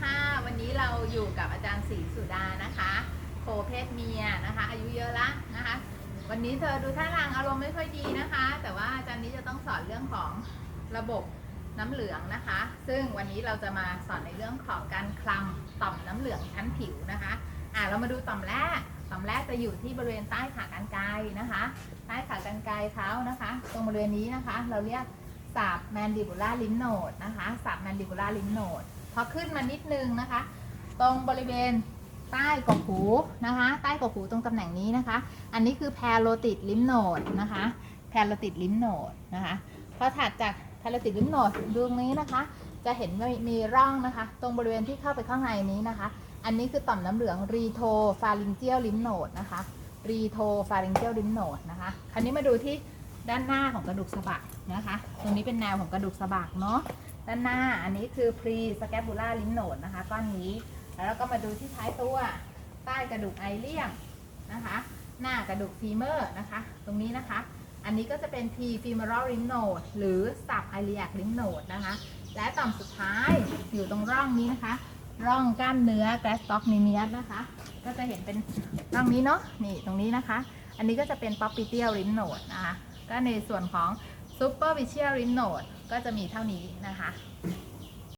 ค่ะ วันนี้เราอยู่กับอาจารย์ศรีสุดานะคะ โคเพศเมียนะคะ อายุเยอะละนะคะ วันนี้เธอดูท่าทางอารมณ์ไม่ค่อยดีนะคะ แต่ว่าอาจารย์นี้จะต้องสอนเรื่องของระบบน้ำเหลืองนะคะ ซึ่งวันนี้เราจะมาสอนในเรื่องของการคลำต่อมน้ำเหลืองชั้นผิวนะคะอะเรามาดูต่อมแรก ต่อมแรกจะอยู่ที่บริเวณใต้ขากรรไกรนะคะ ใต้ขากรรไกรเท้านะคะ ตรงบริเวณนี้นะคะ เราเรียกสับแมนดิบูล่าลิมโนดนะคะสับแมนดิบูล่าลิมโนด พอขึ้นมานิดนึงนะคะ ตรงบริเวณใต้กกหูนะคะ ใต้กกหูตรงตำแหน่งนี้นะคะ อันนี้คือแพโรติดลิมโนดนะคะ แพโรติดลิมโนดนะคะพอถัดจากแพโรติดลิมโนดดวงนี้นะคะ จะเห็นว่ามีร่องนะคะ ตรงบริเวณที่เข้าไปข้างในนี้นะคะ อันนี้คือต่อมน้ำเหลืองรีโทฟาริงเจียลลิมโนดนะคะรีโทฟาริงเจียลลิมโนดนะคะ คราวนี้มาดูที่ด้านหน้าของกระดูกสะบักนะคะ ตรงนี้เป็นแนวของกระดูกสะบักเนาะ ด้านหน้าอันนี้คือ pre scapular lymph node นะคะก้อนนี้ แล้วก็มาดูที่ท้ายตัวใต้กระดูกไอเลียมนะคะ หน้ากระดูกฟีเมอร์นะคะ ตรงนี้นะคะ อันนี้ก็จะเป็น P femoral lymph node หรือ sub iliac lymph node นะคะ และต่อมสุดท้ายอยู่ตรงร่องนี้นะคะ ร่องกล้ามเนื้อ g a s t o c nemius นะคะ ก็จะเห็นเป็นร่องนี้เนาะนี่ตรงนี้นะคะ อันนี้ก็จะเป็น popliteal lymph node นะคะ ก็ในส่วนของ superficial lymph node ก็จะมีเท่านี้นะคะ